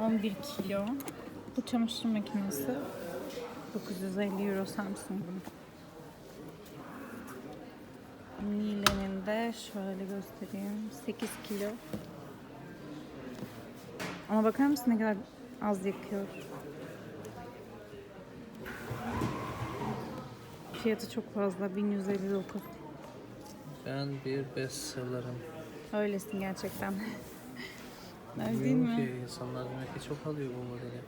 11 kilo. Bu çamaşır makinesi 950 euro Samsung'un. Miele'nin de şöyle göstereyim. 8 kilo. Ama bakar mısın ne kadar az yakıyor. Fiyatı çok fazla. 1159. Ben bir bestseller'ım. Öylesin gerçekten. Değil Bilmiyorum mi? ki insanlar demek ki çok alıyor bu modeli.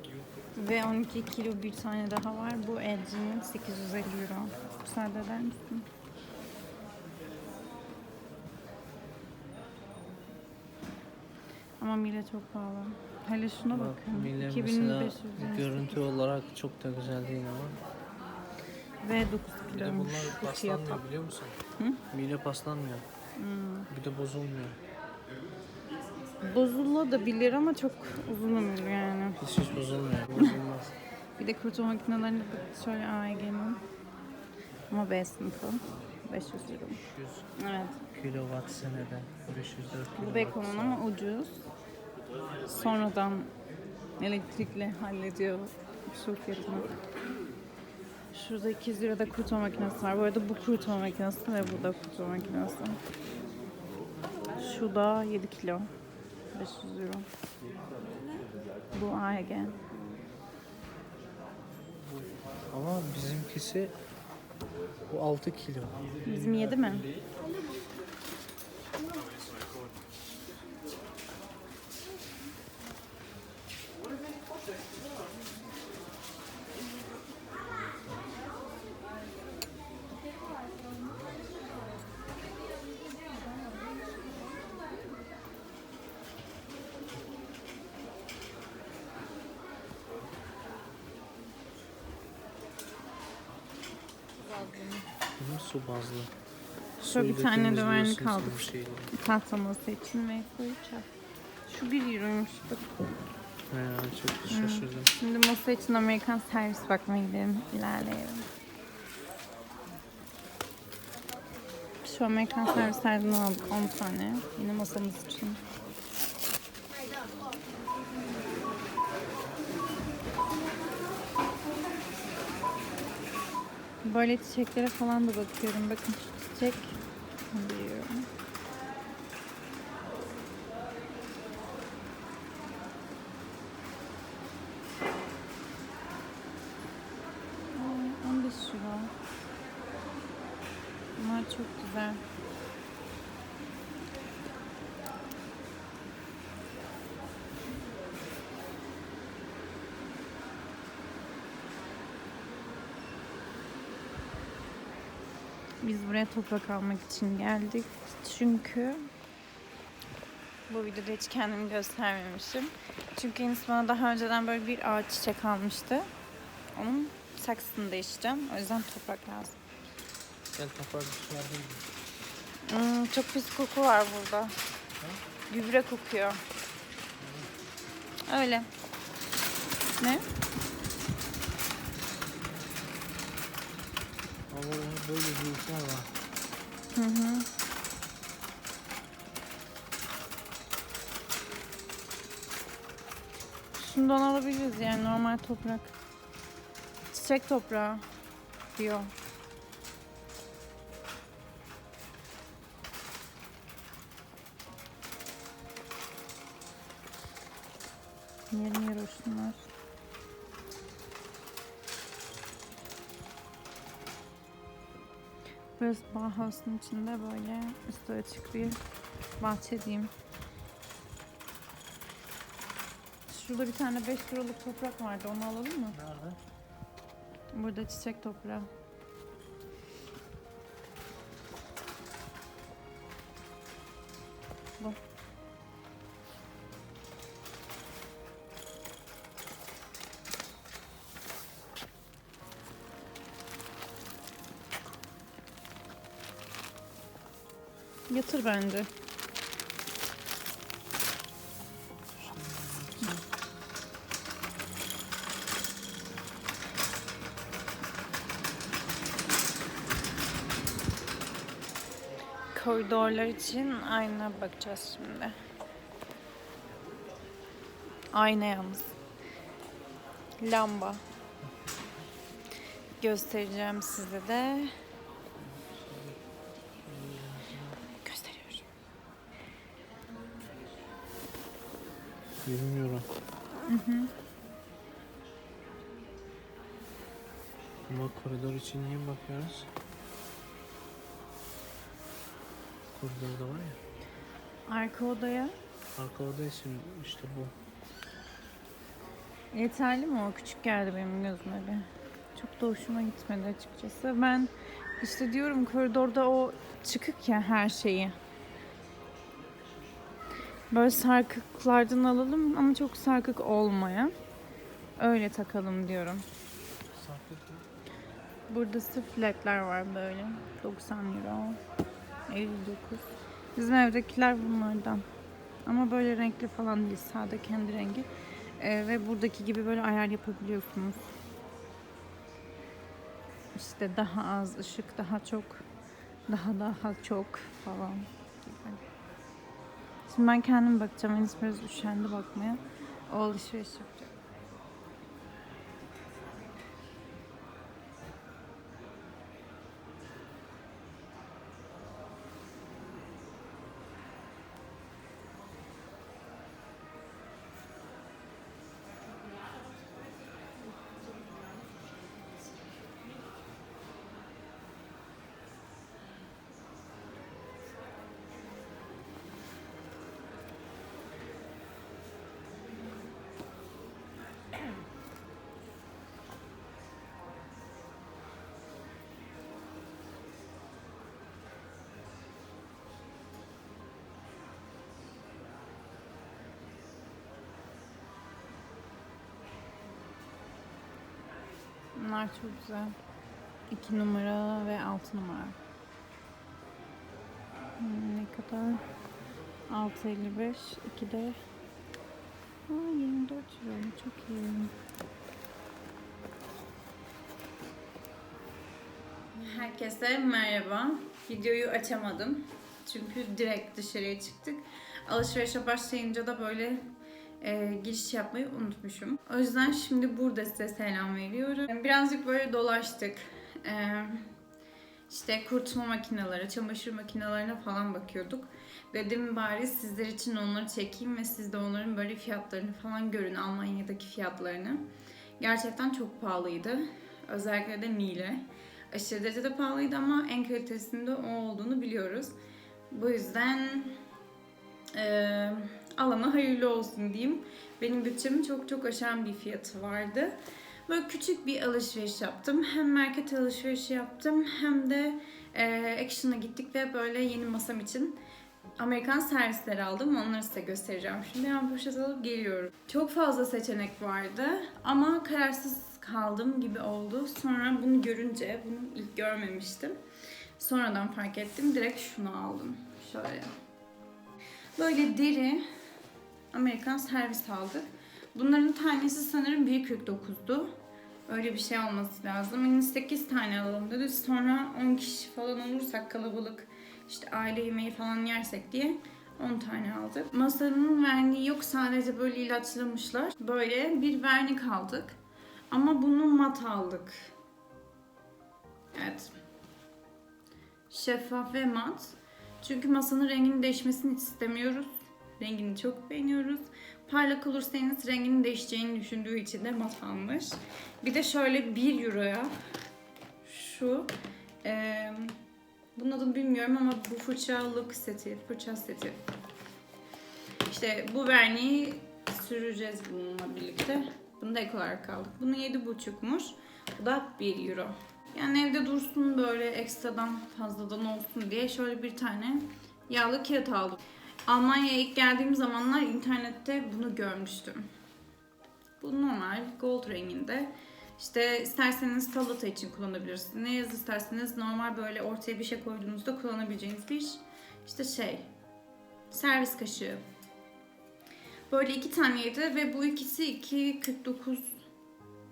Ve 12 kilo bir tane daha var. Bu LG'nin 850 euro. Müsaade eder misin? Ama Mile çok pahalı. Hele şuna Bak bakın. Mille 2500 mesela lira. görüntü olarak çok da güzel değil ama. Ve 9 Bir de bunlar fiyata. paslanmıyor biliyor musun? Hı? Mile paslanmıyor. Hmm. Bir de bozulmuyor. Bozulabilir ama çok uzun ömürlü yani. Hiç hiç bozulmuyor. Bozulmaz. Bir de kurutu makinelerinde şöyle AEG'nin. Ama B sınıfı. 500 euro. 100 Evet. kilowatt senede. 504 Bu kilowatt. Beko'nun ama ucuz. Sonradan elektrikle hallediyor şu fiyatını. Şurada 200 lirada kurutma makinesi var. Bu arada bu kurutma makinesi ve bu da kurutma makinesi. Şu da 7 kilo. 500 euro. Bu AEG. Ama bizimkisi bu 6 kilo. Bizim 7 mi? Bunun su bazlı. Şöyle bir tane sonra aldık. Tahta masa için ve koyacağız. Şu 1 euroymuş. Bak. He, çok şaşırdım. Şimdi masa için Amerikan servis bakmaya gidelim. İlerleyelim. Şu Amerikan servislerden aldık 10 tane. Yine masamız için. Böyle çiçeklere falan da bakıyorum. Bakın şu çiçek. Biliyorum. Aa, 15 euro. Bunlar çok güzel. Biz buraya toprak almak için geldik. Çünkü bu videoda hiç kendimi göstermemişim. Çünkü Enis bana daha önceden böyle bir ağaç çiçek almıştı. Onun saksısını değiştireceğim. O yüzden toprak lazım. Gel dışarıda. Hmm, çok pis koku var burada. Gübre kokuyor. Öyle. Ne? Ama böyle büyükler var. Hı hı. Şundan alabiliriz yani normal toprak. Çiçek toprağı diyor. Yarım euro şunlar. Burası Bauhaus'un içinde böyle üstü açık bir bahçe diyeyim. Şurada bir tane 5 euroluk toprak vardı. Onu alalım mı? Nerede? Burada çiçek toprağı. Yatır bence. Koridorlar için ayna bakacağız şimdi. Ayna yalnız. Lamba. Göstereceğim size de. 20 euro. Ama koridor için niye bakıyoruz? Koridorda var ya. Arka odaya. Arka oda için işte bu. Yeterli mi o? Küçük geldi benim gözüme bir. Çok da hoşuma gitmedi açıkçası. Ben işte diyorum koridorda o çıkık ya her şeyi. Böyle sarkıklardan alalım ama çok sarkık olmayan. Öyle takalım diyorum. Burada sırf ledler var böyle. 90 euro. 59. Bizim evdekiler bunlardan. Ama böyle renkli falan değil. Sade kendi rengi. Ee, ve buradaki gibi böyle ayar yapabiliyorsunuz. İşte daha az ışık, daha çok, daha daha çok falan. Şimdi ben kendim bakacağım. Enis biraz üşendi bakmaya. O alışveriş yapacak. Bunlar çok güzel. 2 numara ve 6 numara. Hmm, ne kadar? 6.55. 2 de Aa, 24 euro. Çok iyi. Herkese merhaba. Videoyu açamadım. Çünkü direkt dışarıya çıktık. Alışverişe başlayınca da böyle e, giriş yapmayı unutmuşum. O yüzden şimdi burada size selam veriyorum. Birazcık böyle dolaştık. E, işte kurutma makineleri, çamaşır makinelerine falan bakıyorduk. Dedim bari sizler için onları çekeyim ve siz de onların böyle fiyatlarını falan görün. Almanya'daki fiyatlarını. Gerçekten çok pahalıydı. Özellikle de Miele. Aşırı derecede pahalıydı ama en kalitesinde o olduğunu biliyoruz. Bu yüzden eee alana hayırlı olsun diyeyim. Benim bütçemi çok çok aşan bir fiyatı vardı. Böyle küçük bir alışveriş yaptım. Hem market alışverişi yaptım hem de e, Action'a gittik ve böyle yeni masam için Amerikan servisleri aldım. Onları size göstereceğim. Şimdi hemen poşet alıp geliyorum. Çok fazla seçenek vardı ama kararsız kaldım gibi oldu. Sonra bunu görünce, bunu ilk görmemiştim. Sonradan fark ettim. Direkt şunu aldım. Şöyle. Böyle deri Amerikan servis aldık. Bunların tanesi sanırım 1.49'du. Öyle bir şey olması lazım. Yani 8 tane alalım dedi. Sonra 10 kişi falan olursak kalabalık işte aile yemeği falan yersek diye 10 tane aldık. Masanın verniği yok sadece böyle ilaçlamışlar. Böyle bir vernik aldık. Ama bunu mat aldık. Evet. Şeffaf ve mat. Çünkü masanın renginin değişmesini hiç istemiyoruz. Rengini çok beğeniyoruz. Parlak olursanız renginin değişeceğini düşündüğü için de mat almış. Bir de şöyle 1 euroya şu eee bunun adını bilmiyorum ama bu fırçalık seti, fırça seti. İşte bu verniği süreceğiz bununla birlikte. Bunu da ek olarak aldık. Bunu 7,5'muş. Bu da 1 euro. Yani evde dursun böyle ekstradan fazladan olsun diye şöyle bir tane yağlı kağıt aldım. Almanya'ya ilk geldiğim zamanlar internette bunu görmüştüm. Bu normal gold renginde. İşte isterseniz salata için kullanabilirsiniz. isterseniz normal böyle ortaya bir şey koyduğunuzda kullanabileceğiniz bir işte şey. Servis kaşığı. Böyle iki taneydi ve bu ikisi 2.49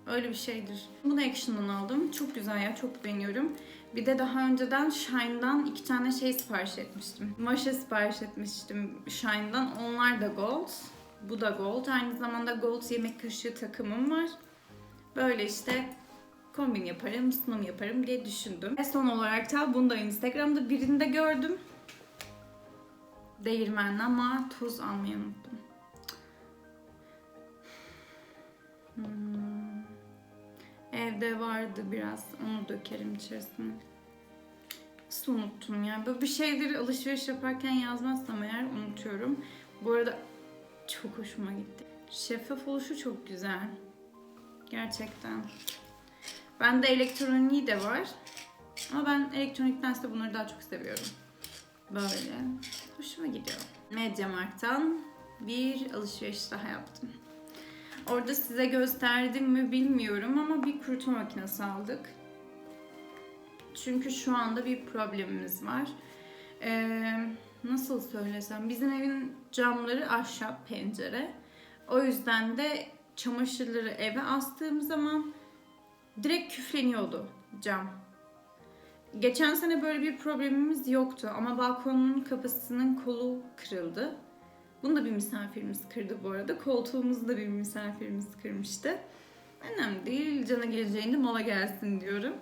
öyle bir şeydir. Bunu Action'dan aldım. Çok güzel ya, çok beğeniyorum. Bir de daha önceden Shine'dan iki tane şey sipariş etmiştim. Maşa sipariş etmiştim Shine'dan. Onlar da gold. Bu da gold. Aynı zamanda gold yemek kaşığı takımım var. Böyle işte kombin yaparım, sunum yaparım diye düşündüm. Ve son olarak da bunu da Instagram'da birinde gördüm. Değirmenli ama tuz almayı unuttum. Hmm. Evde vardı biraz. Onu dökerim içerisine. Nasıl unuttum ya? Böyle bir şeyleri alışveriş yaparken yazmazsam eğer unutuyorum. Bu arada çok hoşuma gitti. Şeffaf oluşu çok güzel. Gerçekten. Bende elektroniği de var. Ama ben elektroniktense bunları daha çok seviyorum. Böyle. Hoşuma gidiyor. Mediamarkt'tan bir alışveriş daha yaptım. Orada size gösterdim mi bilmiyorum ama bir kurutma makinesi aldık. Çünkü şu anda bir problemimiz var. Ee, nasıl söylesem bizim evin camları ahşap pencere. O yüzden de çamaşırları eve astığım zaman direkt küfleniyordu cam. Geçen sene böyle bir problemimiz yoktu ama balkonun kapısının kolu kırıldı. Bunu da bir misafirimiz kırdı bu arada. Koltuğumuzu da bir misafirimiz kırmıştı. Önemli değil. Cana geleceğinde mola gelsin diyorum.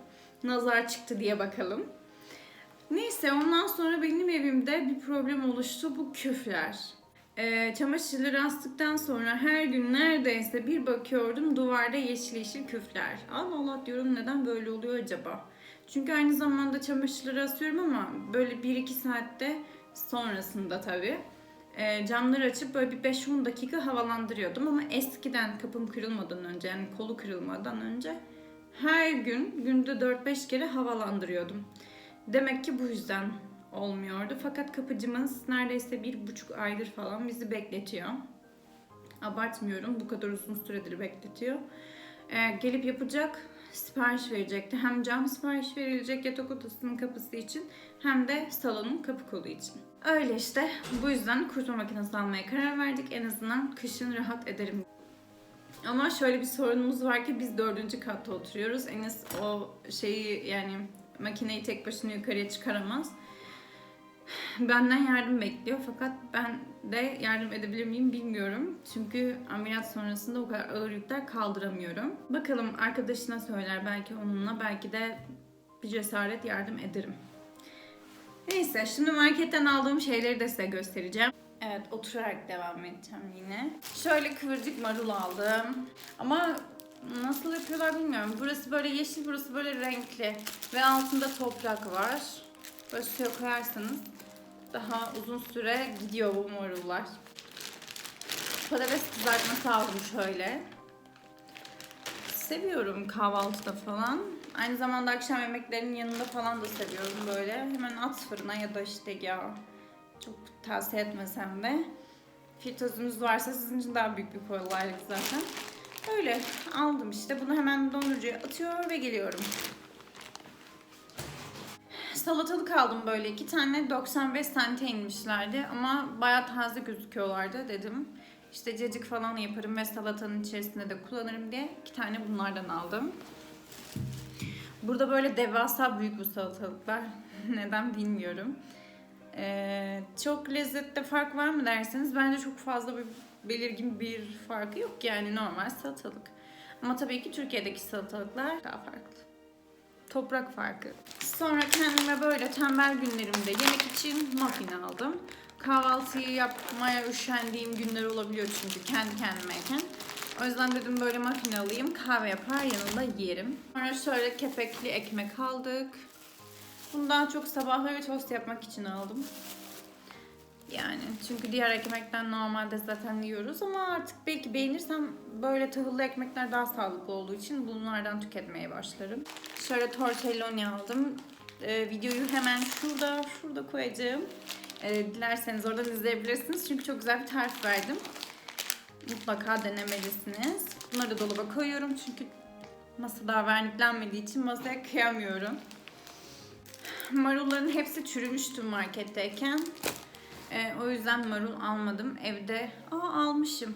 Nazar çıktı diye bakalım. Neyse ondan sonra benim evimde bir problem oluştu. Bu küfler. Ee, çamaşırları astıktan sonra her gün neredeyse bir bakıyordum duvarda yeşil yeşil küfler. Allah Allah diyorum neden böyle oluyor acaba? Çünkü aynı zamanda çamaşırları asıyorum ama böyle 1-2 saatte sonrasında tabii e, camları açıp böyle bir 5-10 dakika havalandırıyordum ama eskiden kapım kırılmadan önce yani kolu kırılmadan önce her gün günde 4-5 kere havalandırıyordum. Demek ki bu yüzden olmuyordu. Fakat kapıcımız neredeyse bir buçuk aydır falan bizi bekletiyor. Abartmıyorum bu kadar uzun süredir bekletiyor. Ee, gelip yapacak, sipariş verecekti. Hem cam sipariş verilecek yatak odasının kapısı için hem de salonun kapı kolu için. Öyle işte. Bu yüzden kurutma makinesi almaya karar verdik. En azından kışın rahat ederim. Ama şöyle bir sorunumuz var ki biz dördüncü katta oturuyoruz. Enes o şeyi yani makineyi tek başına yukarıya çıkaramaz. Benden yardım bekliyor fakat ben de yardım edebilir miyim bilmiyorum. Çünkü ameliyat sonrasında o kadar ağır yükler kaldıramıyorum. Bakalım arkadaşına söyler belki onunla belki de bir cesaret yardım ederim. Neyse şimdi marketten aldığım şeyleri de size göstereceğim. Evet oturarak devam edeceğim yine. Şöyle kıvırcık marul aldım. Ama nasıl yapıyorlar bilmiyorum. Burası böyle yeşil, burası böyle renkli. Ve altında toprak var. Böyle suya koyarsanız daha uzun süre gidiyor bu marullar. Patates kızartması aldım şöyle. Seviyorum kahvaltıda falan. Aynı zamanda akşam yemeklerinin yanında falan da seviyorum böyle. Hemen at fırına ya da işte ya çok tavsiye etmesem de. Fritözünüz varsa sizin için daha büyük bir kolaylık zaten. Öyle aldım işte. Bunu hemen dondurucuya atıyor ve geliyorum. Salatalık aldım böyle iki tane 95 sente inmişlerdi ama bayağı taze gözüküyorlardı dedim. İşte cacık falan yaparım ve salatanın içerisinde de kullanırım diye iki tane bunlardan aldım. Burada böyle devasa büyük bu salatalıklar. Neden bilmiyorum. Ee, çok lezzette fark var mı derseniz bence çok fazla bir belirgin bir farkı yok yani normal salatalık. Ama tabii ki Türkiye'deki salatalıklar daha farklı. Toprak farkı. Sonra kendime böyle tembel günlerimde yemek için muffin aldım. Kahvaltıyı yapmaya üşendiğim günler olabiliyor çünkü kendi kendimeyken. O yüzden dedim böyle muffin alayım, kahve yapar yanında yerim. Sonra şöyle kepekli ekmek aldık. Bunu daha çok sabahları tost yapmak için aldım. Yani çünkü diğer ekmekten normalde zaten yiyoruz ama artık belki beğenirsem böyle tahıllı ekmekler daha sağlıklı olduğu için bunlardan tüketmeye başlarım. Şöyle tortelloni aldım. Ee, videoyu hemen şurada, şurada koyacağım. Ee, dilerseniz oradan izleyebilirsiniz çünkü çok güzel bir tarif verdim. Mutlaka denemelisiniz. Bunları da dolaba koyuyorum çünkü masa daha verniklenmediği için masaya kıyamıyorum. Marulların hepsi çürümüştü marketteyken. Ee, o yüzden marul almadım. Evde aa almışım.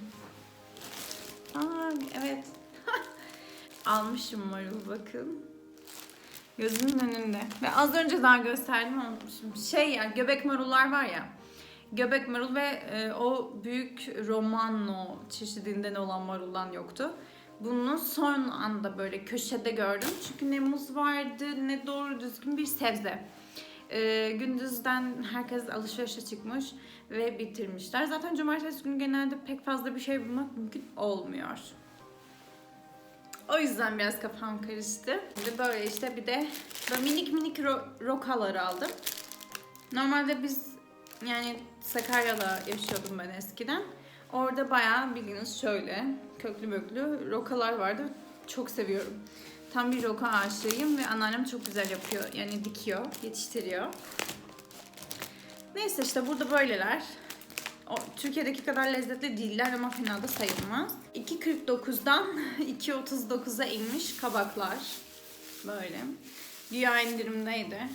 Aa evet. almışım marul bakın. Gözümün önünde. Ve az önce daha gösterdim unutmuşum. Şey ya göbek marullar var ya. göbek marul ve e, o büyük romano çeşidinden olan maruldan yoktu. Bunu son anda böyle köşede gördüm. Çünkü ne muz vardı ne doğru düzgün bir sebze. E, gündüzden herkes alışverişe çıkmış ve bitirmişler. Zaten cumartesi günü genelde pek fazla bir şey bulmak mümkün olmuyor. O yüzden biraz kafam karıştı. Şimdi böyle işte bir de böyle minik minik ro- rokalar aldım. Normalde biz yani Sakarya'da yaşıyordum ben eskiden. Orada bayağı bildiğiniz şöyle köklü böklü rokalar vardı. Çok seviyorum. Tam bir roka aşığıyım ve anneannem çok güzel yapıyor. Yani dikiyor, yetiştiriyor. Neyse işte burada böyleler. O, Türkiye'deki kadar lezzetli değiller ama fena da sayılmaz. 2.49'dan 2.39'a inmiş kabaklar. Böyle. Güya indirimdeydi.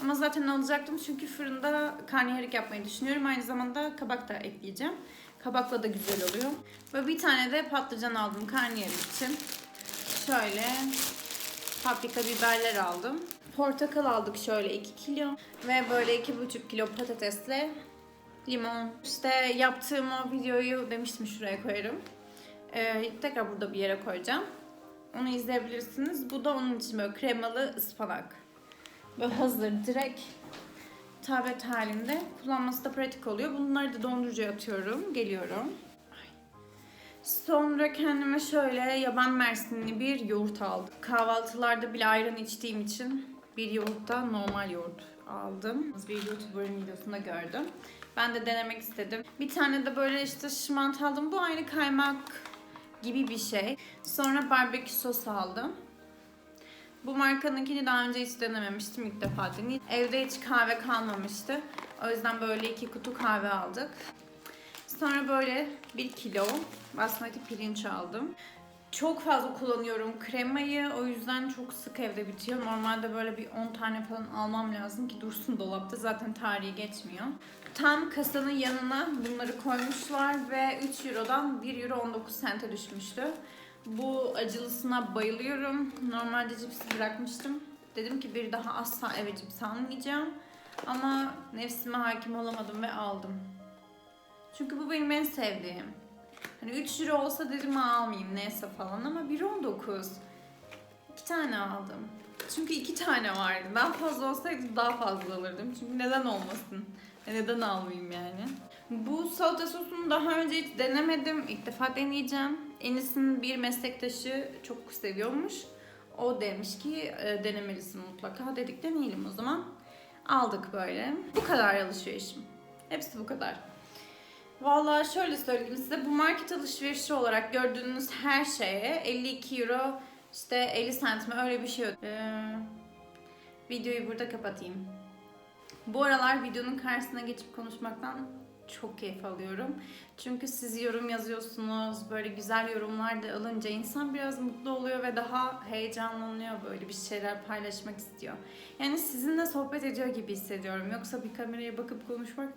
Ama zaten alacaktım çünkü fırında karnıyarık yapmayı düşünüyorum. Aynı zamanda kabak da ekleyeceğim. Kabakla da güzel oluyor. Ve bir tane de patlıcan aldım karnıyarık için. Şöyle paprika biberler aldım. Portakal aldık şöyle 2 kilo. Ve böyle 2,5 kilo patatesle limon. İşte yaptığım o videoyu demiştim şuraya koyarım. Ee, tekrar burada bir yere koyacağım. Onu izleyebilirsiniz. Bu da onun için böyle kremalı ıspanak. Böyle hazır direkt tablet halinde kullanması da pratik oluyor. Bunları da dondurucuya atıyorum. Geliyorum. Sonra kendime şöyle yaban mersinli bir yoğurt aldım. Kahvaltılarda bile ayran içtiğim için bir yoğurtta normal yoğurt aldım. Bir YouTuber'ın videosunda gördüm. Ben de denemek istedim. Bir tane de böyle işte şımant aldım. Bu aynı kaymak gibi bir şey. Sonra barbekü sos aldım. Bu markanınkini daha önce hiç denememiştim ilk defa deneyim. Evde hiç kahve kalmamıştı. O yüzden böyle iki kutu kahve aldık. Sonra böyle bir kilo basmati pirinç aldım. Çok fazla kullanıyorum kremayı. O yüzden çok sık evde bitiyor. Normalde böyle bir 10 tane falan almam lazım ki dursun dolapta. Zaten tarihi geçmiyor. Tam kasanın yanına bunları koymuşlar ve 3 Euro'dan 1 Euro 19 sente düşmüştü. Bu acılısına bayılıyorum. Normalde cipsi bırakmıştım. Dedim ki bir daha asla eve cips almayacağım. Ama nefsime hakim olamadım ve aldım. Çünkü bu benim en sevdiğim. Hani 3 euro olsa dedim "Aa, almayayım neyse falan ama 1.19. İki tane aldım. Çünkü iki tane vardı. Daha fazla olsaydı daha fazla alırdım. Çünkü neden olmasın? E, Neden almayayım yani? Bu salata sosunu daha önce hiç denemedim. İlk defa deneyeceğim. Enis'in bir meslektaşı çok seviyormuş. O demiş ki "E, denemelisin mutlaka. Dedik deneyelim o zaman. Aldık böyle. Bu kadar alışverişim. Hepsi bu kadar. Vallahi şöyle söyleyeyim size bu market alışverişi olarak gördüğünüz her şeye 52 euro işte 50 centime öyle bir şey. Ee, videoyu burada kapatayım. Bu aralar videonun karşısına geçip konuşmaktan çok keyif alıyorum. Çünkü siz yorum yazıyorsunuz, böyle güzel yorumlar da alınca insan biraz mutlu oluyor ve daha heyecanlanıyor böyle bir şeyler paylaşmak istiyor. Yani sizinle sohbet ediyor gibi hissediyorum. Yoksa bir kameraya bakıp konuşmak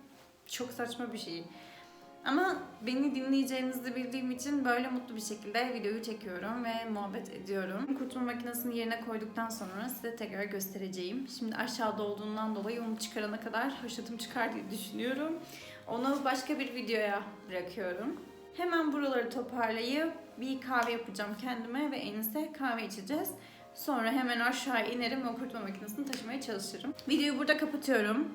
çok saçma bir şey. Ama beni dinleyeceğinizi bildiğim için böyle mutlu bir şekilde videoyu çekiyorum ve muhabbet ediyorum. Kurutma makinesini yerine koyduktan sonra size tekrar göstereceğim. Şimdi aşağıda olduğundan dolayı onu çıkarana kadar haşatım çıkar diye düşünüyorum. Onu başka bir videoya bırakıyorum. Hemen buraları toparlayıp bir kahve yapacağım kendime ve Enis'e kahve içeceğiz. Sonra hemen aşağı inerim ve kurutma makinesini taşımaya çalışırım. Videoyu burada kapatıyorum.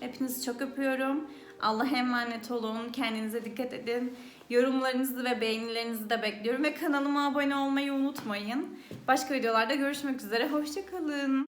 Hepinizi çok öpüyorum. Allah'a emanet olun. Kendinize dikkat edin. Yorumlarınızı ve beğenilerinizi de bekliyorum. Ve kanalıma abone olmayı unutmayın. Başka videolarda görüşmek üzere. Hoşçakalın.